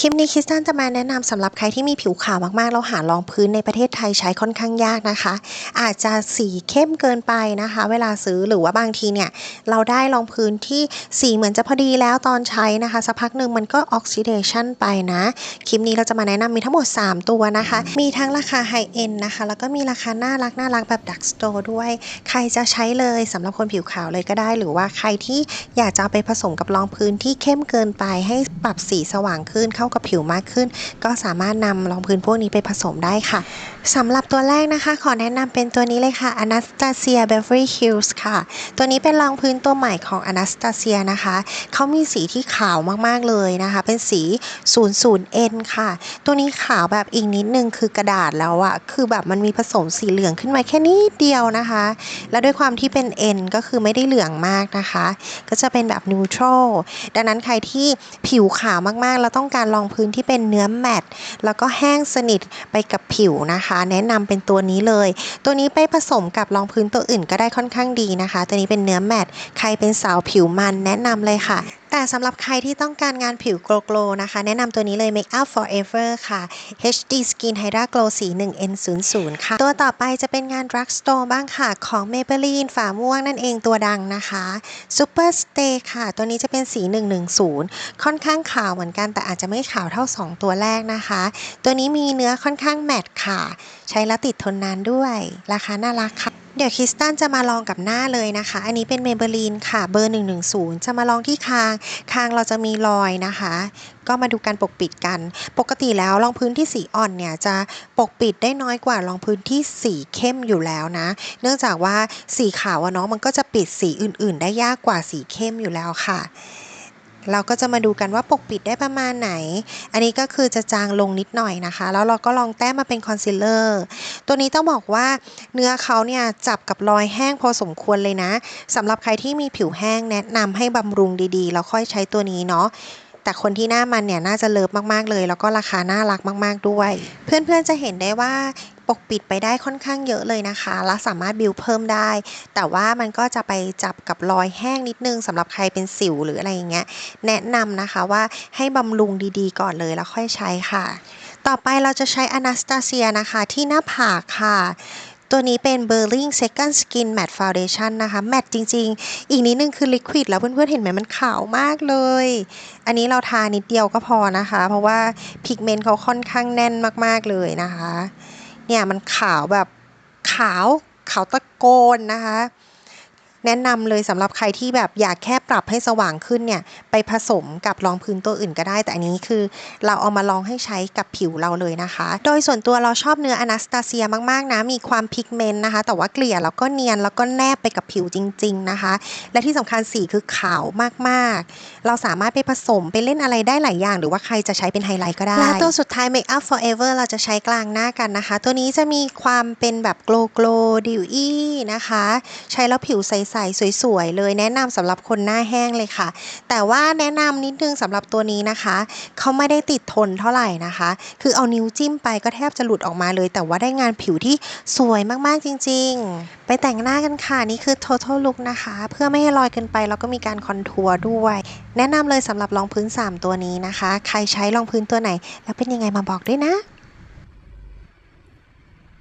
คลิปนี้คิสตันจะมาแนะนำสำหรับใครที่มีผิวขาวมากๆ แล้วหารองพื้นในประเทศไทยใช้ค่อนข้างยากนะคะ อาจจะสีเข้มเกินไปนะคะ เวลาซื้อหรือว่าบางทีเนี่ย เราได้รองพื้นที่สีเหมือนจะพอดีแล้วตอนใช้นะคะสักพักหนึ่งมันก็ออกซิเดชันไปนะ คลิปนี้เราจะมาแนะนำมีทั้งหมด 3 ตัวนะคะ มีทั้งราคาไฮเอ็นนะคะ แล้วก็มีราคาน่ารักน่ารักแบบดักสโตร์ด้วย ใครจะใช้เลยสำหรับคนผิวขาวเลยก็ได้ หรือว่าใครที่อยากจะไปผสมกับรองพื้นที่เข้มเกินไปให้ปรับสีสว่างขึ้นเข้ากับผิวมากขึ้น ก็สามารถนำรองพื้นพวกนี้ไปผสมได้ค่ะสำหรับตัวแรกนะคะ ขอแนะนำเป็นตัวนี้เลยค่ะ Anastasia Beverly Hills ค่ะ ตัวนี้เป็นรองพื้นตัวใหม่ของ Anastasia นะคะ เขามีสีที่ขาวมากๆเลยนะคะ เป็นสี 00N ค่ะ ตัวนี้ขาวแบบอีกนิดนึงคือกระดาษแล้วอะคือแบบมันมีผสมสีเหลืองขึ้นมาแค่นิดเดียวนะคะ แล้วด้วยความที่เป็น N ก็คือไม่ได้เหลืองมากนะคะ ก็จะเป็นแบบ neutral ดังนั้นใครที่ผิวขาวมากๆ แล้วต้องการรองพื้นที่เป็นเนื้อแมตต์แล้วก็แห้งสนิทไปกับผิวนะคะ แนะนำเป็นตัวนี้เลย ตัวนี้ไปผสมกับรองพื้นตัวอื่นก็ได้ค่อนข้างดีนะคะ ตัวนี้เป็นเนื้อแมตต์ใครเป็นสาวผิวมันแนะนำเลยค่ะ แต่สำหรับใครที่ต้องการงานผิวโกลว์นะคะ แนะนำตัวนี้เลย Make Up Forever ค่ะ HD Skin Hydra Glow สี 1N00 ค่ะ ตัวต่อไปจะเป็นงาน Drug Store บ้างค่ะของ Maybelline ฝาม่วงนั่นเองตัวดังนะคะ Super Stay ค่ะ ตัวนี้จะเป็นสี 110 ค่อนข้างขาวเหมือนกันแต่อาจจะไม่ขาวเท่า 2 ตัวแรกนะคะ ตัวนี้มีเนื้อค่อนข้างแมตต์ค่ะ ใช้แล้วติดทนนานด้วย ราคาน่ารักค่ะ เดี๋ยวคริสตันจะมาลองกับหน้าเลยนะคะ อันนี้เป็นเมเบลีนค่ะ เบอร์ 110 จะมาลองที่คาง คางเราจะมีรอยนะคะ ก็มาดูการปกปิดกัน ปกติแล้วรองพื้นที่สีอ่อนเนี่ยจะปกปิดได้น้อยกว่ารองพื้นที่สีเข้มอยู่แล้วนะ เนื่องจากว่าสีขาวอะเนาะมันก็จะปิดสีอื่น ๆ ได้ยากกว่าสีเข้มอยู่แล้วค่ะ เราก็จะมาดูกันว่าปกปิดได้ประมาณไหน อันนี้ก็คือจะจางลงนิดหน่อยนะคะ แล้วเราก็ลองแต้มมาเป็นคอนซีลเลอร์ ตัวนี้ต้องบอกว่าเนื้อเขาเนี่ยจับกับรอยแห้งพอสมควรเลยนะสำหรับใครที่มีผิวแห้งแนะนำให้บำรุงดีๆ แล้วค่อยใช้ตัวนี้เนาะ แต่คนที่หน้ามันเนี่ยน่าจะเลิฟมากๆเลย แล้วก็ราคาน่ารักมาก ๆด้วย เพื่อนๆจะเห็นได้ว่าปกปิดไปได้ค่อนข้างเยอะเลยนะคะ และสามารถบิวเพิ่มได้ แต่ว่ามันก็จะไปจับกับรอยแห้งนิดนึงสำหรับใครเป็นสิวหรืออะไรอย่างเงี้ย แนะนำนะคะว่าให้บำรุงดีๆ ก่อนเลยแล้วค่อยใช้ค่ะ ต่อไปเราจะใช้ Anastasia นะคะที่หน้าผากค่ะ ตัวนี้เป็น b u r l i n g Second Skin Matte Foundation นะคะ แมตต์จริง ๆ อีกนิดนึงคือ Liquid แล้วเพื่อนๆ เห็นไหมมันขาวมากเลย อันนี้เราทานิดเดียวก็พอนะคะ เพราะว่าพิกเมนต์เขาค่อนข้างแน่นมากๆเลยนะคะ เนี่ยมันขาวแบบขาวขาวตะโกนนะคะ แนะนำเลยสำหรับใครที่แบบอยากแค่ปรับให้สว่างขึ้นเนี่ย ไปผสมกับรองพื้นตัวอื่นก็ได้ แต่อันนี้คือ เราเอามาลองให้ใช้กับผิวเราเลยนะคะ โดยส่วนตัวเราชอบเนื้ออนาสตาเซียมากๆนะ มีความพิกเมนต์นะคะ แต่ว่าเกลี่ยแล้วก็เนียนแล้วก็แนบไปกับผิวจริง ๆนะคะ และที่สำคัญสีคือขาวมากๆ เราสามารถไปผสมไปเล่นอะไรได้หลายอย่าง หรือว่าใครจะใช้เป็นไฮไลท์ก็ได้และตัวสุดท้าย Make Up Forever เราจะใช้กลางหน้ากันนะคะ ตัวนี้จะมีความเป็นแบบโกลโกลดิวอี้นะคะ ใช้แล้วผิวใสๆสวยๆเลยแนะนำสำหรับคนหน้าแห้งเลยค่ะ แต่ว่าแนะนำนิดนึงสำหรับตัวนี้นะคะเขาไม่ได้ติดทนเท่าไหร่นะคะ คือเอานิ้วจิ้มไปก็แทบจะหลุดออกมาเลย แต่ว่าได้งานผิวที่สวยมากๆจริง ๆ ไปแต่งหน้ากันค่ะนี่คือ total look นะคะ เพื่อไม่ให้ลอยเกินไปแล้วก็มีการคอนทัวร์ด้วย แนะนำเลยสำหรับรองพื้น 3 ตัวนี้นะคะ ใครใช้รองพื้นตัวไหน แล้วเป็นยังไงมาบอกด้วยนะ